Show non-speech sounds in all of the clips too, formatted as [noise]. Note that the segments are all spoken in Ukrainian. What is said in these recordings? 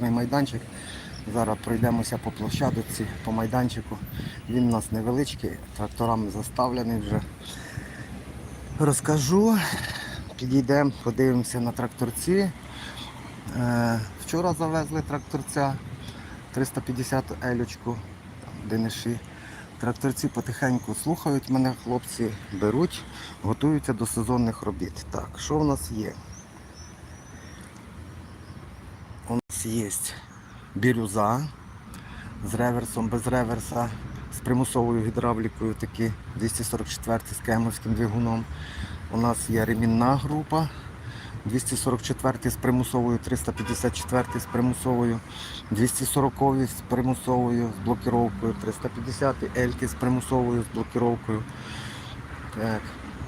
майданчик. Зараз пройдемося по площадці, по майданчику. Він у нас невеличкий, тракторами заставлений вже. Розкажу, підійдемо, подивимося на тракторці. Е, Вчора завезли тракторця 350 елючку, дениші. Тракторці потихеньку слухають мене, хлопці беруть, готуються до сезонних робіт. Так, що в нас є? У нас є бірюза з реверсом, без реверса, з примусовою гідравлікою, такі 244 з кемовським двигуном. У нас є ремінна група 244 з примусовою, 354 з примусовою, 240 з примусовою, з блокіровкою, 350 ельки з примусовою, з блокіровкою. Так.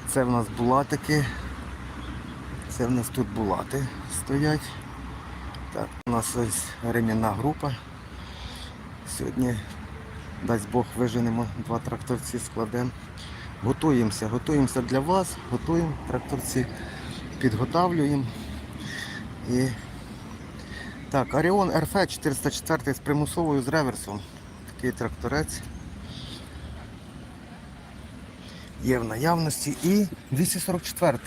Це в нас булатики. Це в нас тут булати стоять. Так, у нас ось ремінна група. Сьогодні, дасть Бог, виженемо два тракторці, складемо. Готуємося, готуємося для вас, готуємо тракторці, підготавлюємо. І... Так, Оріон РФ 404 з примусовою з реверсом. Такий тракторець. Є в наявності. І 244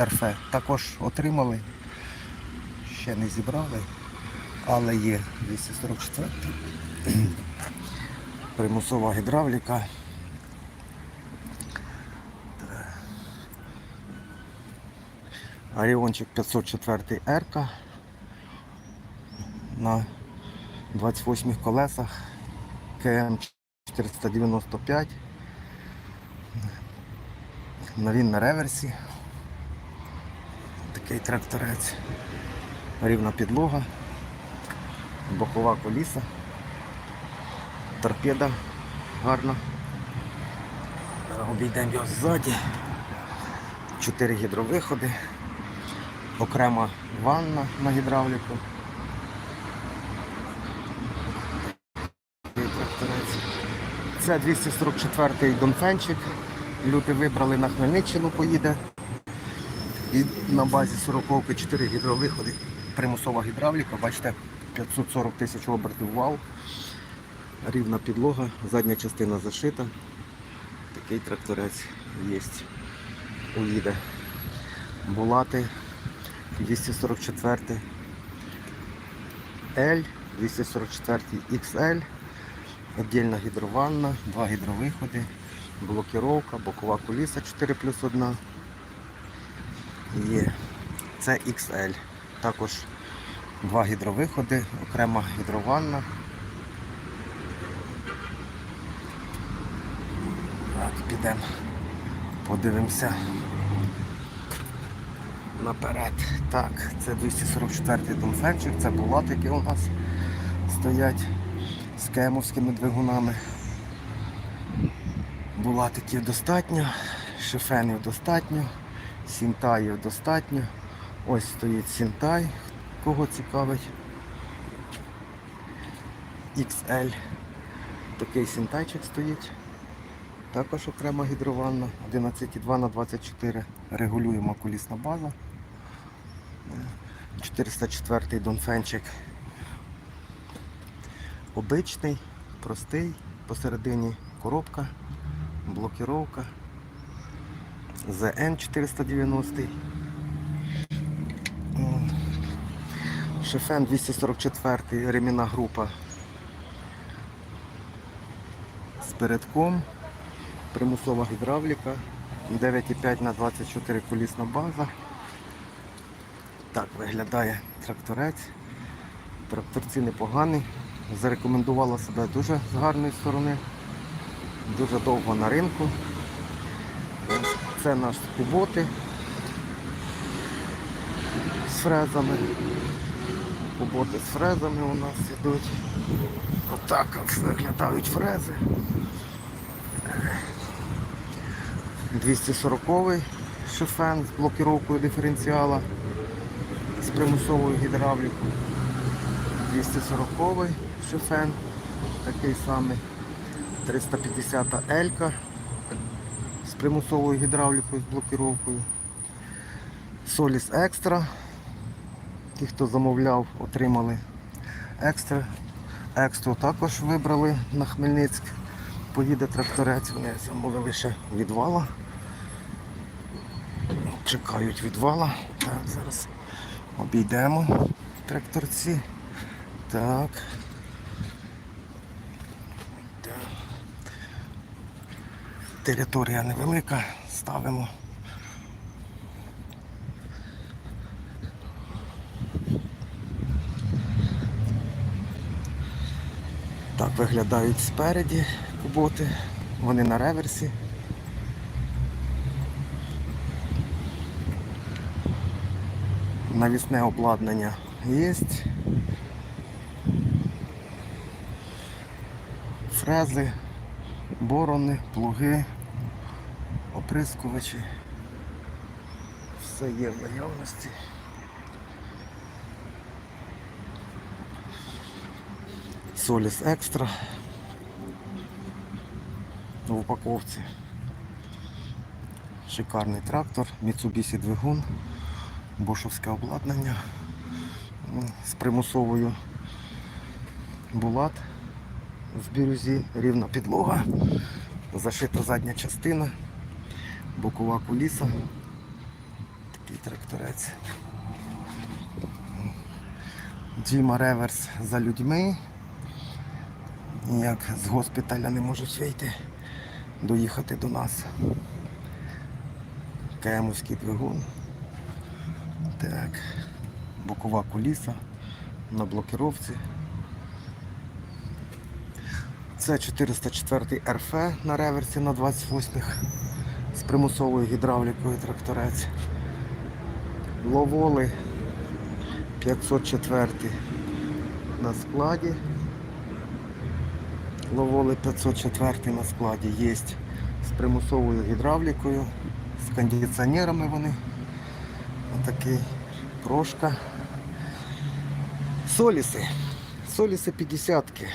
РФ також отримали ще не зібрали, але є 244. [clears throat] Примусова гідравліка. Оріончик 504 Р на 28 колесах КМ 495. На він на реверсі. Такий тракторець рівна підлога, бокова коліса, торпеда гарна. Обійдемо його ззаді. Чотири гідровиходи, окрема ванна на гідравліку. Це 244-й донфенчик. Люди вибрали на Хмельниччину, поїде. І на базі 40 4 гідровиходи примусова гідравліка, бачите, 540 тисяч обертів вал, рівна підлога, задня частина зашита. Такий тракторець є. Уїде. Булати 244 L, 244 XL, віддільна гідрованна, два гідровиходи, блокіровка, бокова куліса 4 плюс 1. Є. Це XL. Також два гідровиходи, окрема гідрованна. Так, підемо, подивимося наперед. Так, це 244-й Донфенчик, це булатики у нас стоять з кемовськими двигунами. Булатиків достатньо, шифенів достатньо, сінтаїв достатньо. Ось стоїть Сінтай, кого цікавить. XL. Такий сінтайчик стоїть. Також окрема гідрованна, 11,2 на 24 регулюємо колісна база. 404 донфенчик. Обичний, простий, посередині коробка, блокіровка. ZN 490. Шефен 244 ремінна група з передком, примусова гідравліка, 9,5 на 24 колісна база. Так виглядає тракторець. Тракторці непоганий. Зарекомендувала себе дуже з гарної сторони. Дуже довго на ринку. Це наш куботи з фрезами. Куботи з фрезами у нас йдуть. Отак от виглядають фрези. 240-й шифен з блокіровкою диференціала з примусовою гідравлікою. 240-й шифен, такий самий. 350 Елька з примусовою гідравлікою, з блокіровкою. Соліс Екстра. Ті, хто замовляв, отримали екстра. Екстру також вибрали на Хмельницьк. Поїде тракторець, вони замовили ще відвала. Чекають відвала. Так, зараз обійдемо тракторці. Так. Територія невелика, ставимо. Так виглядають спереді куботи. Вони на реверсі. Навісне обладнання є. Фрези, борони, плуги, оприскувачі. Все є в наявності. Соліс екстра в упаковці. Шикарний трактор, Mitsubishi двигун, бошовське обладнання з примусовою булат в бірюзі, рівна підлога, зашита задня частина, бокова куліса. Такий тракторець. Джима реверс за людьми. Ніяк з госпіталя не можуть вийти, доїхати до нас. Кемовський двигун. Так. Бокова куліса на блокировці. Це 404 РФ на реверсі на 28-х з примусовою гідравлікою тракторець. Ловоли 504 на складі. Ловоли 504 на складі є з примусовою гідравлікою, з кондиціонерами вони. Отакий прошка. Соліси. Соліси 50 -ки.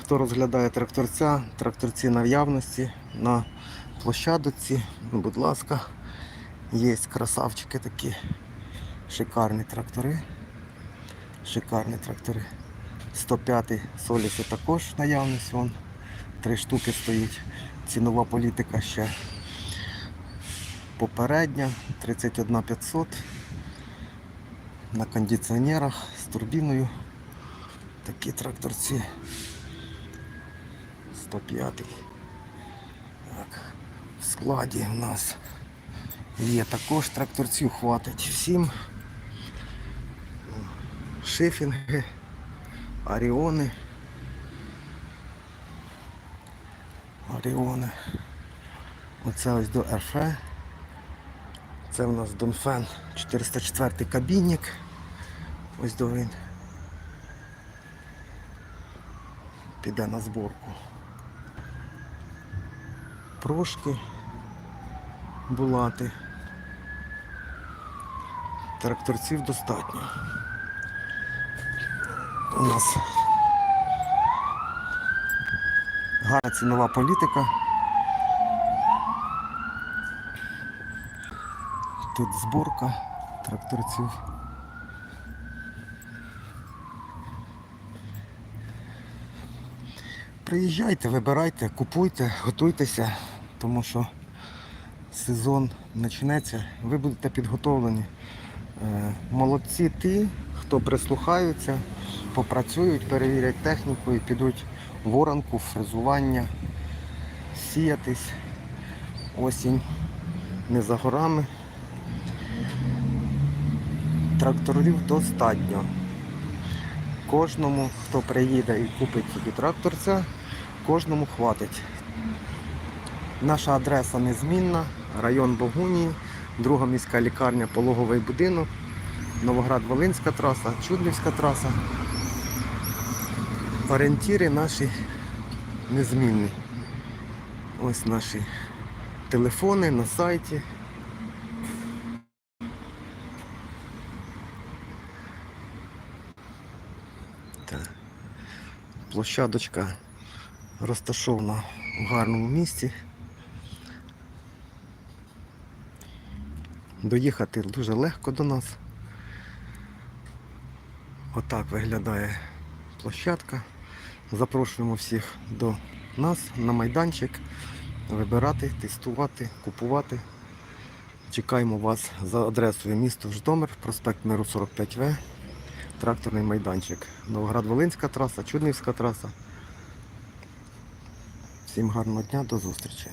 Хто розглядає тракторця, тракторці наявності на площадці, ну, будь ласка, є красавчики такі. Шикарні трактори. Шикарні трактори. 105 соліси також наявність. Вон. Три штуки стоїть. Цінова політика ще попередня. 31 500 на кондиціонерах з турбіною. Такі тракторці. 105. Так. В складі у нас є також тракторців хватить всім. Шифінги, Аріони. Оріони. Оце ось до РФ. Це у нас Донфен 404 кабінник. Ось до він. Піде на зборку. Прошки. Булати. Тракторців достатньо. У нас гарна цінова політика. Тут зборка тракторців. Приїжджайте, вибирайте, купуйте, готуйтеся, тому що сезон почнеться, ви будете підготовлені. Е, Молодці ті, хто прислухаються, попрацюють, перевірять техніку і підуть в оранку, фрезування, сіятись. Осінь не за горами. Тракторів достатньо. Кожному, хто приїде і купить собі тракторця, кожному хватить. Наша адреса незмінна, район Богунії, друга міська лікарня, пологовий будинок, Новоград-Волинська траса, Чудлівська траса. Орієнтіри наші незмінні. Ось наші телефони на сайті. Площадочка розташована в гарному місці. Доїхати дуже легко до нас. Отак виглядає площадка. Запрошуємо всіх до нас на майданчик вибирати, тестувати, купувати. Чекаємо вас за адресою місто Житомир, проспект Миру 45В, тракторний майданчик. Новоград-Волинська траса, Чуднівська траса. Всім гарного дня, до зустрічі.